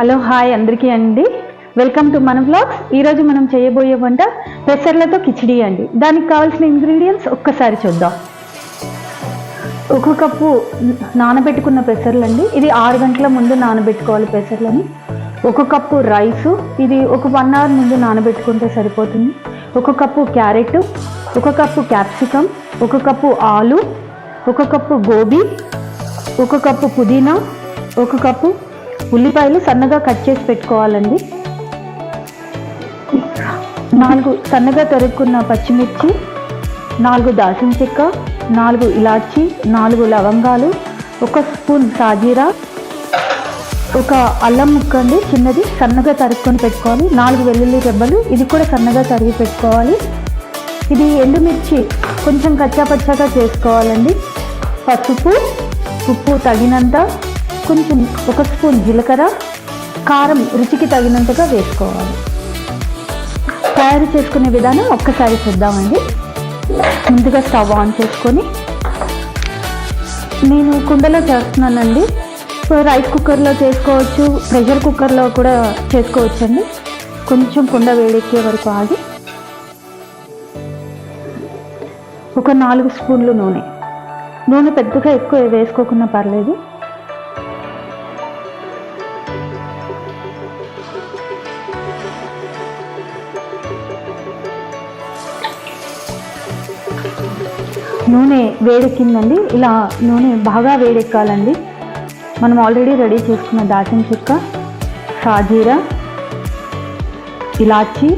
Hello hi అందరికీ అండి. Welcome to మన బ్లాగ్స్ ఈరోజు మనం చేయబోయే వంట పెసర్లతో కిచిడి అండి. దానికి కావాల్సిన ఇంగ్రీడియంట్స్ ఒక్కసారి చూద్దాం. ఒక కప్పు నానబెట్టుకున్న పెసర్లు అండి ఇది ఆరు గంటల ముందు నానబెట్టుకోవాలి పెసర్లని. ఒక కప్పు రైసు. ఇది ఒక వన్ అవర్ ముందు నానబెట్టుకుంటే సరిపోతుంది. ఒక కప్పు క్యారెట్. ఒక కప్పు క్యాప్సికమ్ ఒక కప్పు ఆలు. ఒక కప్పు గోబీ. ఒక కప్పు పుదీనా. ఒక కప్పు ఉల్లిపాయలు సన్నగా కట్ చేసి పెట్టుకోవాలండి. నాలుగు సన్నగా తరుక్కున్న పచ్చిమిర్చి నాలుగు దాల్చిన చెక్క నాలుగు ఇలాచి నాలుగు లవంగాలు ఒక స్పూన్ సాజీరా ఒక అల్లం ముక్క అండి చిన్నది సన్నగా తరుక్కొని పెట్టుకోవాలి. నాలుగు వెల్లుల్లి రెబ్బలు ఇది కూడా సన్నగా తరిగి పెట్టుకోవాలి. ఇది ఎండుమిర్చి కొంచెం కచ్చాపచ్చాగా చేసుకోవాలండి. పసుపు ఉప్పు తగినంత కొంచెం ఒక స్పూన్ జీలకర్ర కారం రుచికి తగినంతగా వేసుకోవాలి. తయారు చేసుకునే విధానం ఒక్కసారి చూద్దామండి. ముందుగా స్టవ్ ఆన్ చేసుకొని నేను కుండలో చేస్తున్నానండి. సో రైస్ కుక్కర్లో చేసుకోవచ్చు ప్రెషర్ కుక్కర్లో కూడా చేసుకోవచ్చు అండి కొంచెం కుండ వేడెక్కే వరకు ఆగి ఒక నాలుగు స్పూన్లు నూనె. నూనె పెద్దగా ఎక్కువ వేసుకోకుండా పర్లేదు. నూనె వేడెక్కిందండి. ఇలా నూనె బాగా వేడెక్కాలండి. మనం ఆల్రెడీ రెడీ చేసుకున్న దాచిన చెక్క సాజీరా ఇలాచి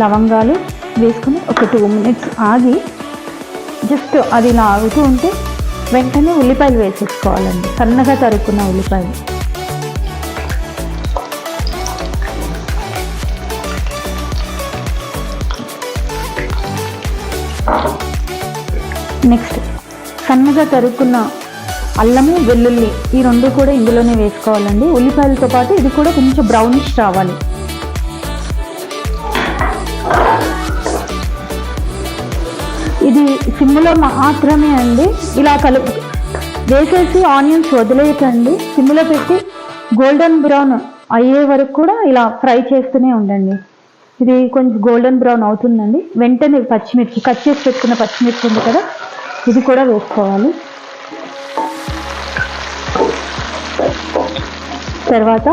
లవంగాలు వేసుకుని ఒక టూ మినిట్స్ ఆగి జస్ట్ అది ఇలా ఆగుతూ ఉంటే వెంటనే ఉల్లిపాయలు వేసేసుకోవాలండి. సన్నగా తరుక్కున్న ఉల్లిపాయలు. నెక్స్ట్ సన్నగా తరుక్కున్న అల్లము వెల్లుల్లి ఈ రెండు కూడా ఇందులోనే వేసుకోవాలండి. ఉల్లిపాయలతో పాటు ఇది కూడా కొంచెం బ్రౌనిష్ రావాలి. ఇది సిమ్లో మాత్రమే అండి. ఇలా కలుపు వేసేసి ఆనియన్స్ వదిలేయకండి. సిమ్లో పెట్టి గోల్డెన్ బ్రౌన్ అయ్యే వరకు కూడా ఇలా ఫ్రై చేస్తూనే ఉండండి. ఇది కొంచెం గోల్డెన్ బ్రౌన్ అవుతుందండి. వెంటనే పచ్చిమిర్చి కట్ చేసి పెట్టుకున్న పచ్చిమిర్చి ఉంది కదా ఇది కూడా వేసుకోవాలి. తర్వాత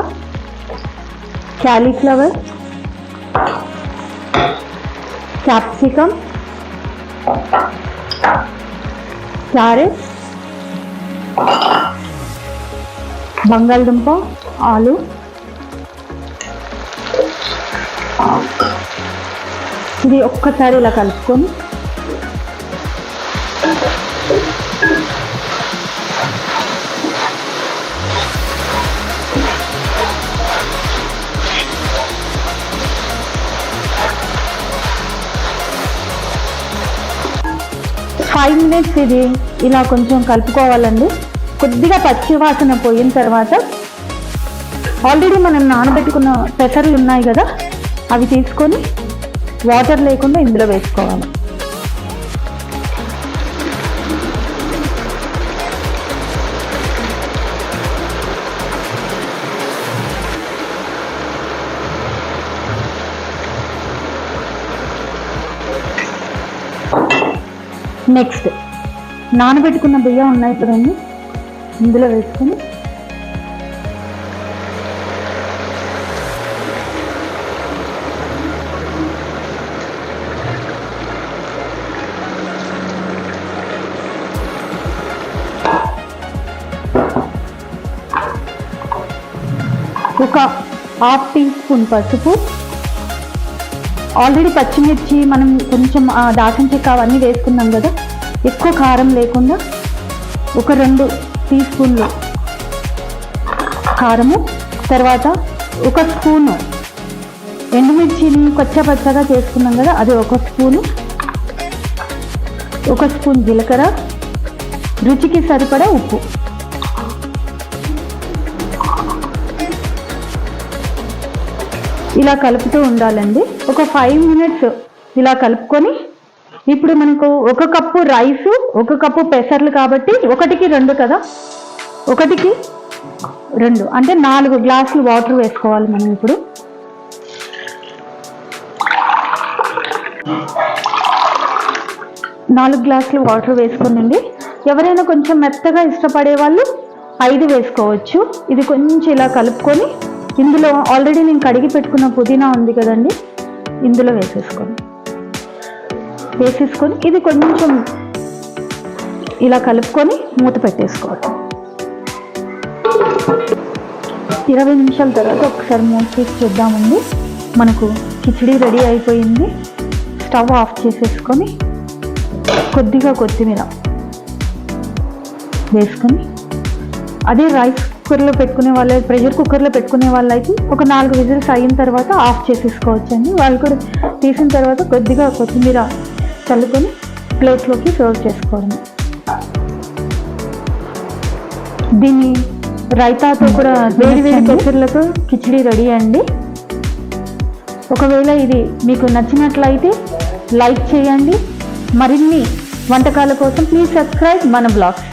క్యాలీఫ్లవర్ క్యాప్సికమ్ క్యారెట్ బంగాళదుంప ఆలు ఇది ఒక్కసారి ఇలా కలుపుకొని ఫైవ్ మినిట్స్ ఇది. ఇలా కొంచెం కలుపుకోవాలండి. కొద్దిగా పచ్చి వాసన పోయిన తర్వాత ఆల్రెడీ మనం నానబెట్టుకున్న పెసర్లు ఉన్నాయి కదా అవి తీసుకొని వాటర్ లేకుండా ఇందులో వేసుకోవాలి. నెక్స్ట్. నానబెట్టుకున్న బియ్యం ఉన్నాయి కదండి ఇందులో వేసుకొని. ఒక హాఫ్ టీ స్పూన్ పసుపు. ఆల్రెడీ పచ్చిమిర్చి మనం కొంచెం దాచిన చెక్క అవన్నీ వేసుకున్నాం కదా. ఎక్కువ కారం లేకుండా ఒక రెండు టీ స్పూన్లు కారము తర్వాత ఒక స్పూను ఎండుమిర్చిని పచ్చపచ్చగా చేసుకున్నాం కదా అది ఒక స్పూను. ఒక స్పూన్ జీలకర్ర రుచికి సరిపడా ఉప్పు. ఇలా కలుపుతూ ఉండాలండి. ఒక ఫైవ్ మినిట్స్ ఇలా కలుపుకొని ఇప్పుడు మనకు ఒక కప్పు రైసు ఒక కప్పు పెసర్లు కాబట్టి ఒకటికి రెండు కదా? ఒకటికి రెండు. అంటే నాలుగు గ్లాసులు వాటర్ వేసుకోవాలి మనం ఇప్పుడు. నాలుగు గ్లాసులు వాటర్ వేసుకోనండి. ఎవరైనా కొంచెం మెత్తగా ఇష్టపడే వాళ్ళు ఐదు వేసుకోవచ్చు. ఇది కొంచెం ఇలా కలుపుకొని ఇందులో ఆల్రెడీ నేను కడిగి పెట్టుకున్న పుదీనా ఉంది కదండి ఇందులో వేసేసుకోండి. వేసేసుకొని ఇది కొంచెం ఇలా కలుపుకొని మూత పెట్టేసుకోవాలి. ఇరవై నిమిషాల తర్వాత ఒకసారి మూత తీసి చూద్దామండి. మనకు కిచిడి రెడీ అయిపోయింది. స్టవ్ ఆఫ్ చేసేసుకొని కొద్దిగా కొత్తిమీర వేసుకొని అదే రైస్ కుక్కర్లో పెట్టుకునే వాళ్ళు ప్రెషర్ కుక్కర్లో పెట్టుకునే వాళ్ళు అయితే ఒక నాలుగు విజిల్స్ అయిన తర్వాత ఆఫ్ చేసేసుకోవచ్చండి. వాళ్ళు కూడా తీసిన తర్వాత కొద్దిగా కొత్తిమీర చల్లుకొని ప్లేట్లోకి సర్వ్ చేసుకోవడం దీన్ని రైతాతో కూడా వేడి వేడి పెసర్లతో కిచిడి రెడీ అండి. ఒకవేళ ఇది మీకు నచ్చినట్లయితే లైక్ చేయండి. మరిన్ని వంటకాల కోసం ప్లీజ్ సబ్స్క్రైబ్ మన బ్లాగ్స్.